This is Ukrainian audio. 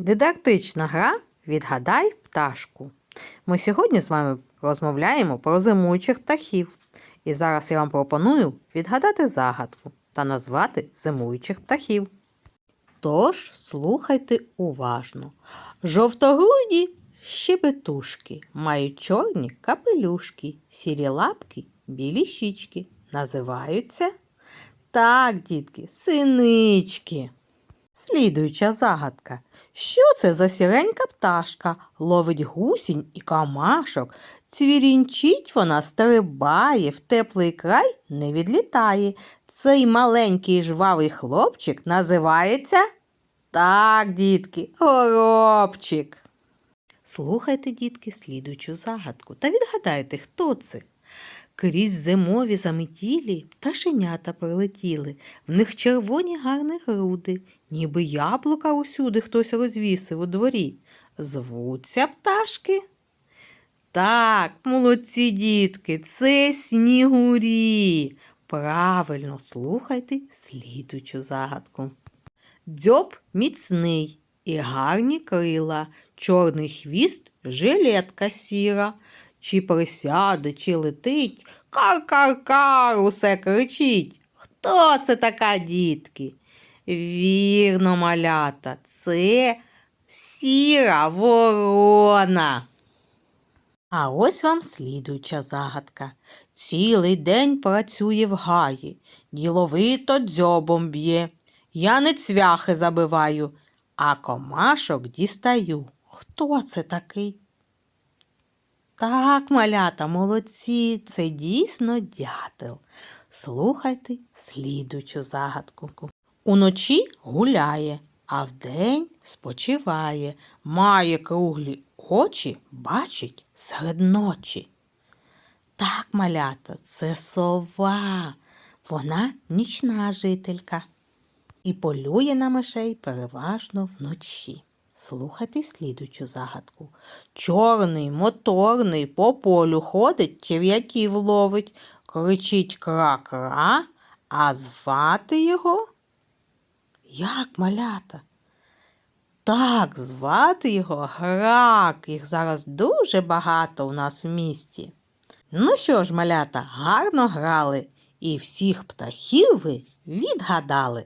Дидактична гра Відгадай пташку. Ми сьогодні з вами розмовляємо про зимуючих птахів. І зараз я вам пропоную відгадати загадку та назвати зимуючих птахів. Тож слухайте уважно. Жовтогруді щебетушки мають чорні капелюшки, сірі лапки, білі щічки. Називаються так, дітки, синички. Слідуюча загадка. Що це за сіренька пташка? Ловить гусінь і камашок. Цвірінчить вона стрибає, в теплий край не відлітає. Цей маленький жвавий хлопчик називається так, дітки, горобчик. Слухайте, дітки, слідуючу загадку та відгадайте, хто це. Крізь зимові заметілі пташенята прилетіли, в них червоні гарні груди, ніби яблука усюди хтось розвісив у дворі. Звуться пташки. Так, молодці дітки, це снігурі. Правильно слухайте слідуючу загадку. Дзьоб міцний і гарні крила, чорний хвіст жилетка сіра. Чи присяде, чи летить, кар-кар-кар усе кричить. Хто це така, дітки? Вірно, малята, це сіра ворона. А ось вам слідуюча загадка. Цілий день працює в гаї, діловито дзьобом б'є. Я не цвяхи забиваю, а комашок дістаю. Хто це такий? Так, малята, молодці, це дійсно дятел. Слухайте слідучу загадку. Уночі гуляє, а вдень спочиває, має круглі очі, бачить серед ночі. Так, малята, це сова. Вона нічна жителька і полює на мишей переважно вночі. Слухайте слідучу загадку. Чорний, моторний по полю ходить, черв'яків ловить, кричить кра-кра, а звати його? Як малята? Так, звати його грак. Їх зараз дуже багато у нас в місті. Ну що ж, малята, гарно грали, і всіх птахів ви відгадали.